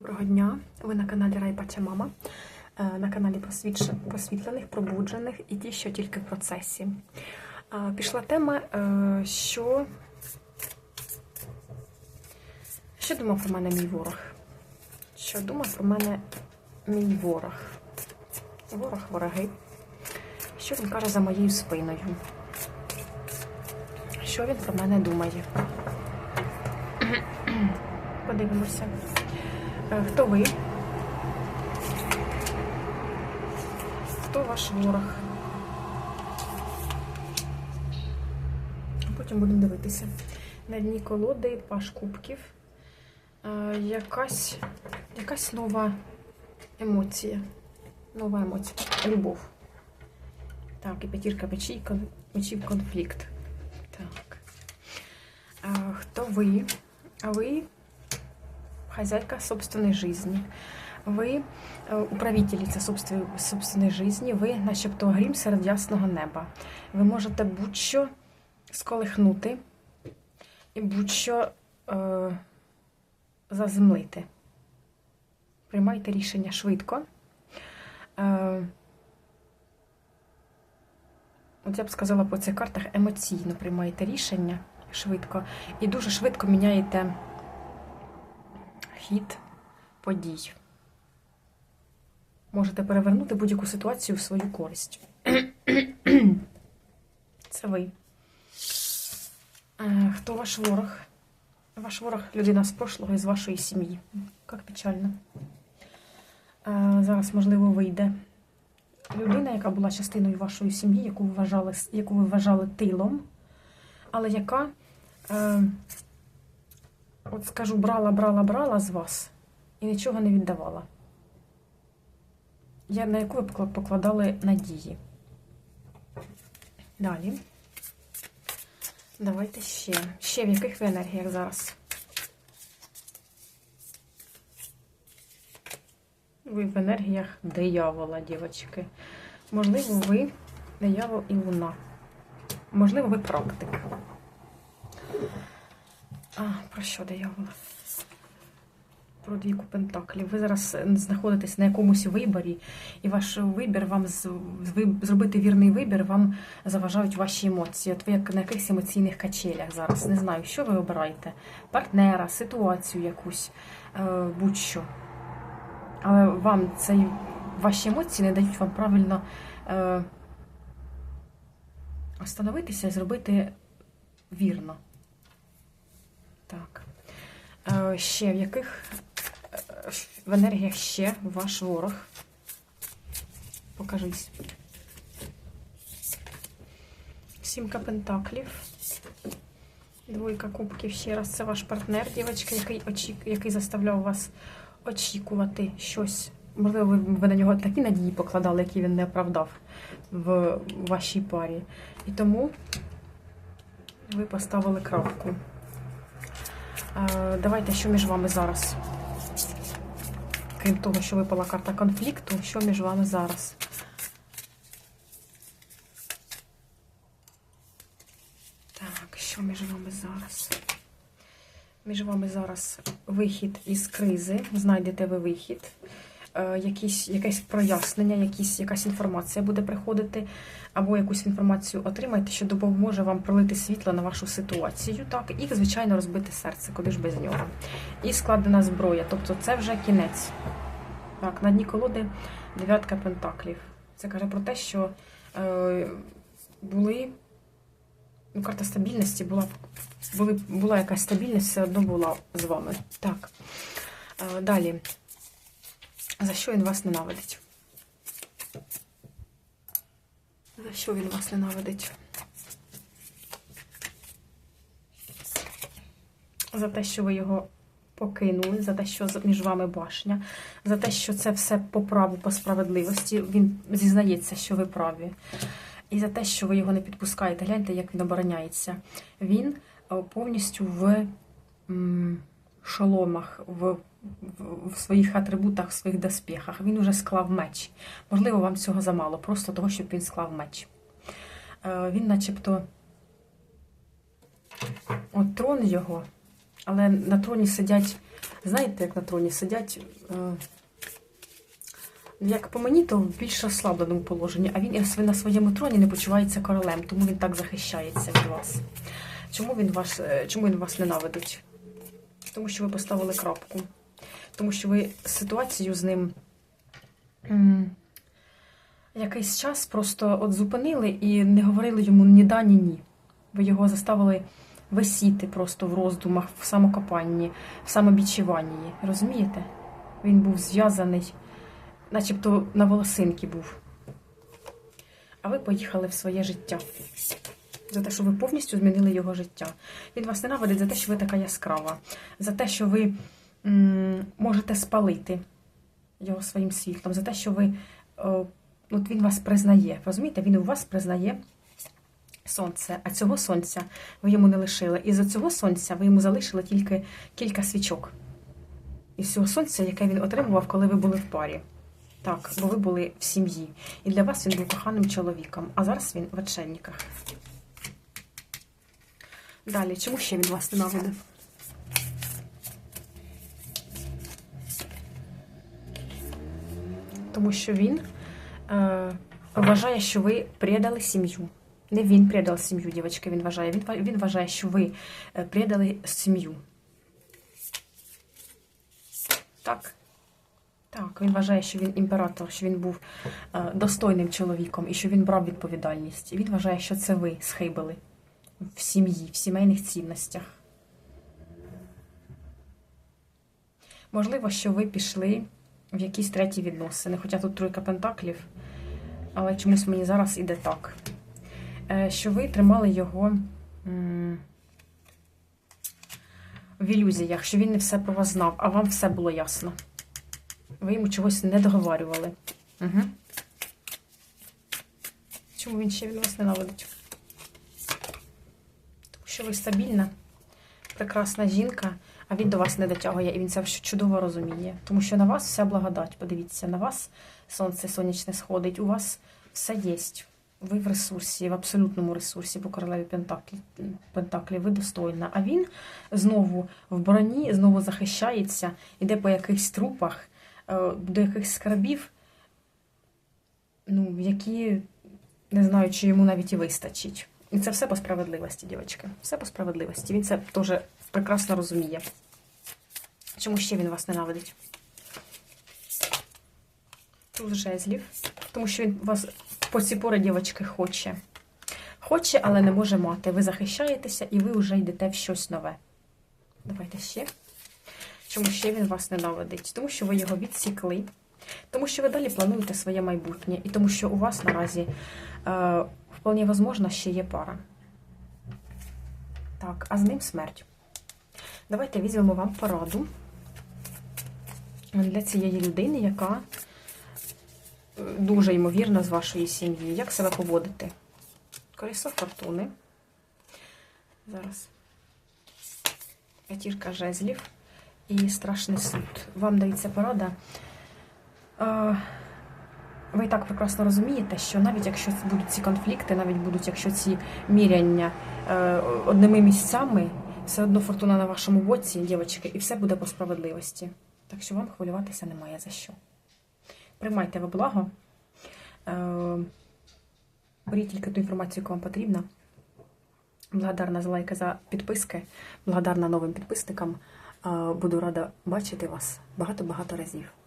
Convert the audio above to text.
Доброго дня! Ви на каналі Райпача Мама, е, на каналі просвітлених, пробуджених і ті, що тільки в процесі. Е, Пішла тема, е, що. Що думав про мене мій ворог? Що думав про мене мій ворог? Ворог, вороги. Що він каже за моєю спиною? Що він про мене думає? Подивимося. Е, Хто ви? Хто ваш ворог? Потім будемо дивитися. На дні колоди паш кубків. Е, Якась, якась нова емоція. Нова емоція. Любов. Так, і п'ятірка мечів, мечів конфлікт. Так. Е, Хто ви? А ви хозяйка собственной жизни. Ви е, управительниця собственної жизни, ви начебто грім серед ясного неба. Ви можете будь-що сколихнути і будь-що е, заземлити. Приймайте рішення швидко. Е, от я б сказала по цих картах емоційно приймаєте рішення швидко і дуже швидко міняєте хід подій. Можете перевернути будь-яку ситуацію в свою користь. Це ви. Е, Хто ваш ворог? Ваш ворог людина з прошлого і з вашої сім'ї. Як печально. Е, Зараз, можливо, вийде людина, яка була частиною вашої сім'ї, яку ви вважали, яку ви вважали тилом, але яка. От скажу, брала, брала, брала з вас і нічого не віддавала. Я на яку ви покладали надії. Далі. Давайте ще. Ще в яких ви енергіях зараз? Ви в енергіях диявола, дівчатки. Можливо, ви диявол і луна. Можливо, ви практик. А, про що диявол? Про двійку пентаклів. Ви зараз знаходитесь на якомусь виборі, і ваш вибір вам зробити вірний вибір вам заважають ваші емоції. От ви як на якихось емоційних качелях зараз. Не знаю, що ви обираєте: партнера, ситуацію якусь, е, будь-що. Але вам цей, ваші емоції не дають вам правильно е, остановитися і зробити вірно. Так. Е, Ще в яких е, в енергіях ще ваш ворог? Покажись. Сімка пентаклів. Двойка кубків ще раз. Це ваш партнер, дівчатка, який, очі... який заставляв вас очікувати щось. Можливо, ви на нього такі надії покладали, які він не оправдав в вашій парі. І тому ви поставили крапку. Давайте, що між вами зараз? Крім того, що випала карта конфлікту, що між вами зараз? Так, що між вами зараз? Між вами зараз вихід із кризи. Знайдете ви вихід. Е, якісь, якесь прояснення, якісь, якась інформація буде приходити, або якусь інформацію отримайте, що допоможе вам пролити світло на вашу ситуацію. Так, і, звичайно, розбити серце, куди ж без нього. І складена зброя. Тобто це вже кінець. Так, на дні колоди дев'ятка пентаклів. Це каже про те, що е, були. Ну, карта стабільності була, були, була якась стабільність, все одно була з вами. Так. Е, далі. За що він вас ненавидить? За що він вас ненавидить? За те, що ви його покинули, за те, що між вами башня, за те, що це все по праву, по справедливості. Він зізнається, що ви праві. І за те, що ви його не підпускаєте. Гляньте, як він обороняється. Він е, повністю в шоломах, в, в, своїх атрибутах, в своїх доспіхах. Він уже склав меч. Можливо, вам цього замало, просто того, щоб він склав меч. Е, Він начебто от трон його, але на троні сидять знаєте, як на троні сидять. е, Як по мені, то в більш розслабленому положенні, а він на своєму троні не почувається королем, тому він так захищається від вас. Чому він вас, е, чому він вас ненавидить? Тому що ви поставили крапку. Тому що ви ситуацію з ним якийсь час просто от зупинили і не говорили йому ні да, ні ні. Ви його заставили висіти просто в роздумах, в самокопанні, в самобічуванні. Розумієте? Він був зв'язаний, начебто на волосинки був. А ви поїхали в своє життя. За те, що ви повністю змінили його життя. Він вас ненавидить за те, що ви така яскрава, за те, що ви можете спалити його своїм світлом, за те, що ви от він вас признає. Розумієте, він у вас признає сонце, а цього сонця ви йому не лишили. І за цього сонця ви йому залишили тільки кілька свічок. Із цього сонця, яке він отримував, коли ви були в парі. Так, бо ви були в сім'ї. І для вас він був коханим чоловіком, а зараз він в отшельниках. Далі, чому ще він вас ненавидить? Тому що він е, вважає, що ви предали сім'ю. Не він предав сім'ю, дівчатки, він вважає. Він, він вважає, що ви е, предали сім'ю. Так. Так, він вважає, що він імператор, що він був е, достойним чоловіком і що він брав відповідальність. І він вважає, що це ви схибили в сім'ї, в сімейних цінностях. Можливо, що ви пішли в якісь треті відносини, хоча тут тройка пентаклів, але чомусь мені зараз іде так. Е, Що ви тримали його в ілюзіях, що він не все про вас знав, а вам все було ясно. Ви йому чогось не договарювали. Угу. Чому він ще від вас ненавидить? Тому що ви стабільна, прекрасна жінка, а він до вас не дотягує, і він це чудово розуміє. Тому що на вас вся благодать. Подивіться, на вас сонце сонячне сходить, у вас все є. Ви в ресурсі, в абсолютному ресурсі по королеві Пентаклі, Пентаклі, ви достойна. А він знову в броні, знову захищається, іде по якихось трупах, е, до якихось скарбів, ну, які не знаю, чи йому навіть і вистачить. І це все по справедливості, дівчатки. Все по справедливості. Він це теж прекрасно розуміє. Чому ще він вас ненавидить? Туз жезлів. Тому що він вас по ці пори, дівчатки, хоче. Хоче, але не може мати. Ви захищаєтеся і ви вже йдете в щось нове. Давайте ще. Чому ще він вас ненавидить? Тому що ви його відсікли. Тому що ви далі плануєте своє майбутнє. І тому що у вас наразі е, вполне возможно ще є пара. Так, а з ним смерть. Давайте візьмемо вам пораду для цієї людини, яка е, дуже ймовірна з вашої сім'ї. Як себе поводити? Колесо фортуни. Зараз. П'ятірка жезлів і страшний суд. Вам дається порада. Ви і так прекрасно розумієте, що навіть якщо будуть ці конфлікти, навіть будуть, якщо ці міряння е, одними місцями, все одно фортуна на вашому боці, дівчатки, і все буде по справедливості. Так що вам хвилюватися немає за що. Приймайте ви благо. Е, Беріть тільки ту інформацію, яка вам потрібна. Благодарна за лайки за підписки. Благодарна новим підписникам. Е, Буду рада бачити вас багато-багато разів.